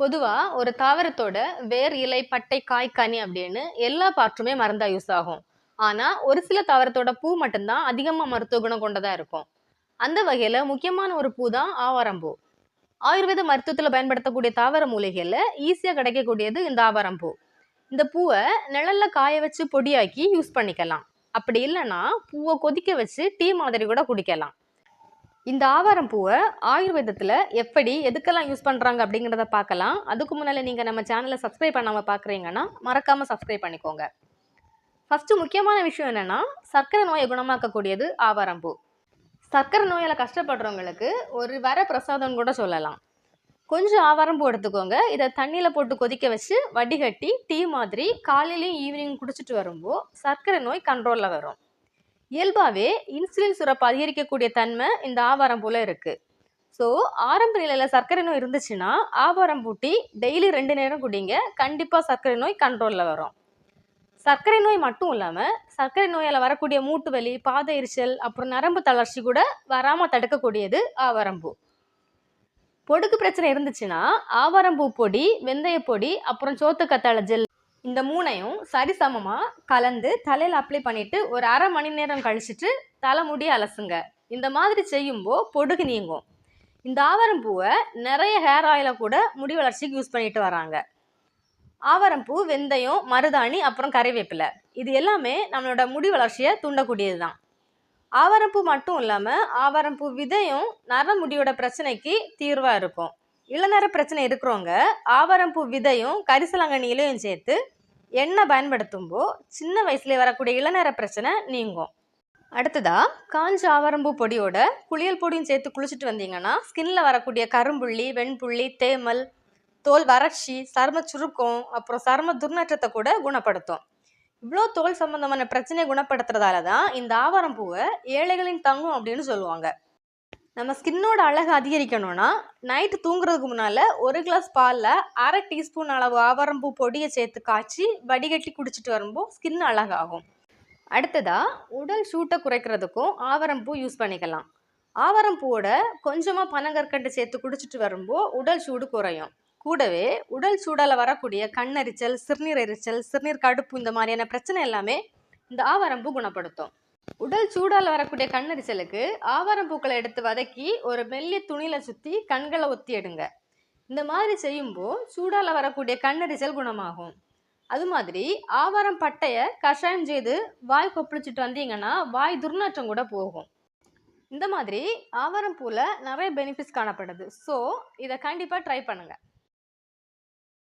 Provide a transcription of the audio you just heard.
பொதுவாக ஒரு தாவரத்தோட வேர் இலை பட்டை காய் கனி அப்படின்னு எல்லா பார்ட்டுமே மருந்தாக யூஸ் ஆகும். ஆனால் ஒரு சில தாவரத்தோட பூ மட்டும்தான் அதிகமாக மருத்துவ குணம் கொண்டதாக இருக்கும். அந்த வகையில் முக்கியமான ஒரு பூ தான் ஆவாரம்பூ ஆயுர்வேத மருத்துவத்தில் பயன்படுத்தக்கூடிய தாவர மூலிகையில் ஈஸியாக கிடைக்கக்கூடியது இந்த ஆவாரம்பூ இந்த பூவை நிழலில் காய வச்சு பொடியாக்கி யூஸ் பண்ணிக்கலாம். அப்படி இல்லைன்னா பூவை கொதிக்க வச்சு டீ மாதிரி கூட குடிக்கலாம். இந்த ஆவாரம் பூவை ஆயுர்வேதத்தில் எப்படி எதுக்கெல்லாம் யூஸ் பண்ணுறாங்க அப்படிங்கிறத பார்க்கலாம். அதுக்கு முன்னால் நீங்கள் நம்ம சேனலை சப்ஸ்கிரைப் பண்ணாமல் பார்க்குறீங்கன்னா மறக்காமல் சப்ஸ்கிரைப் பண்ணிக்கோங்க. ஃபஸ்ட்டு முக்கியமான விஷயம் என்னென்னா சர்க்கரை நோயை குணமாக்கக்கூடியது ஆவாரம் பூ. சர்க்கரை நோயால் கஷ்டப்படுறவங்களுக்கு ஒரு வர பிரசாதம் கூட சொல்லலாம். கொஞ்சம் ஆவாரம் பூ எடுத்துக்கோங்க. இதை தண்ணியில் போட்டு கொதிக்க வச்சு வடிகட்டி டீ மாதிரி காலையிலையும் ஈவினிங் குடிச்சிட்டு வரும்போது சர்க்கரை நோய் கண்ட்ரோலில் வரும். இயல்பாகவே இன்சுலின் சுரப்பு அதிகரிக்கக்கூடிய தன்மை இந்த ஆவாரம் போல் இருக்குது ஸோ ஆரம்ப நிலையில் சர்க்கரை நோய் இருந்துச்சுன்னா ஆவாரம் பூட்டி டெய்லி ரெண்டு நேரம் குடிங்க. கண்டிப்பாக சர்க்கரை நோய் கண்ட்ரோலில் வரும். சர்க்கரை நோய் மட்டும் இல்லாமல் சர்க்கரை நோயால் வரக்கூடிய மூட்டு வலி பாத எரிச்சல் அப்புறம் நரம்பு தளர்ச்சி கூட வராமல் தடுக்கக்கூடியது ஆவாரம்பூ பொடுக்கு பிரச்சனை இருந்துச்சுன்னா ஆவாரம்பூ பொடி வெந்தய பொடி அப்புறம் சோத்துக்கத்தாழை ஜெல் இந்த மூணையும் சரிசமமாக கலந்து தலையில் அப்ளை பண்ணிவிட்டு ஒரு அரை மணி நேரம் கழிச்சிட்டு தலைமுடி அலசுங்க. இந்த மாதிரி செய்யும்போது பொடுகு நீங்கும். இந்த ஆவாரம்பூவை நிறைய ஹேர் ஆயிலை கூட முடி வளர்ச்சிக்கு யூஸ் பண்ணிட்டு வராங்க. ஆவரம்பூ வெந்தயம் மருதாணி அப்புறம் கறிவேப்பிலை. இது எல்லாமே நம்மளோட முடி வளர்ச்சியை தூண்டக்கூடியது தான் ஆவாரம்பூ மட்டும் இல்லாமல் ஆவாரம்பூ விதையும் நர முடியோட பிரச்சனைக்கு தீர்வாக இருக்கும். இளநர பிரச்சனை இருக்கிறவங்க ஆவாரம்பூ விதையும் கரிசலாங்கண்ணி இலையும் சேர்த்து எண்ணெய் பயன்படுத்தும்போ சின்ன வயசுலேயே வரக்கூடிய இளநர பிரச்சனை நீங்கும். அடுத்ததா காஞ்ச ஆவாரம்பூ பொடியோட குளியல் பொடியும் சேர்த்து குளிச்சுட்டு வந்தீங்கன்னா ஸ்கின்ல வரக்கூடிய கரும்புள்ளி வெண்புள்ளி தேமல் தோல் வறட்சி சரும சுருக்கம் அப்புறம் சரும துர்நாற்றத்தை கூட குணப்படுத்தும். இவ்வளோ தோல் சம்பந்தமான பிரச்சனையை குணப்படுத்துறதால தான் இந்த ஆவாரம் பூவை ஏழைகளின் தங்கம் அப்படின்னு சொல்லுவாங்க. நம்ம ஸ்கின்னோட அழகு அதிகரிக்கணும்னா நைட்டு தூங்குறதுக்கு முன்னால் ஒரு கிளாஸ் பாலில் அரை டீஸ்பூன் அளவு ஆவாரம்பூ பொடியை சேர்த்து காய்ச்சி வடிகட்டி குடிச்சிட்டு வரும்போது ஸ்கின் அழகாகும். அடுத்ததாக உடல் சூட்டை குறைக்கிறதுக்கும் ஆவாரம்பூ யூஸ் பண்ணிக்கலாம். ஆவாரம்பூவோட கொஞ்சமாக பனங்கற்கண்டு சேர்த்து குடிச்சிட்டு வரும்போது உடல் சூடு குறையும். கூடவே உடல் சூடால் வரக்கூடிய கண்ணெரிச்சல் சிறுநீர் எரிச்சல் சிறுநீர் கடுப்பு இந்த மாதிரியான பிரச்சனை எல்லாமே இந்த ஆவாரம்பூ குணப்படுத்தும். உடல் சூடால் வரக்கூடிய கண்ணெரிச்சலுக்கு ஆவாரம்பூக்களை எடுத்து வதக்கி ஒரு மெல்லிய துணியில் சுற்றி கண்களை ஒத்தி எடுங்க. இந்த மாதிரி செய்யும்போது சூடால் வரக்கூடிய கண்ணெரிச்சல் குணமாகும். அது மாதிரி ஆவாரம் பட்டையை கஷாயம் செய்து வாய் கொப்பளிச்சுட்டு வந்தீங்கன்னா வாய் துர்நாற்றம் கூட போகும். இந்த மாதிரி ஆவாரம் பூவில் நிறைய பெனிஃபிட்ஸ் காணப்படுது. ஸோ இதை கண்டிப்பாக ட்ரை பண்ணுங்கள்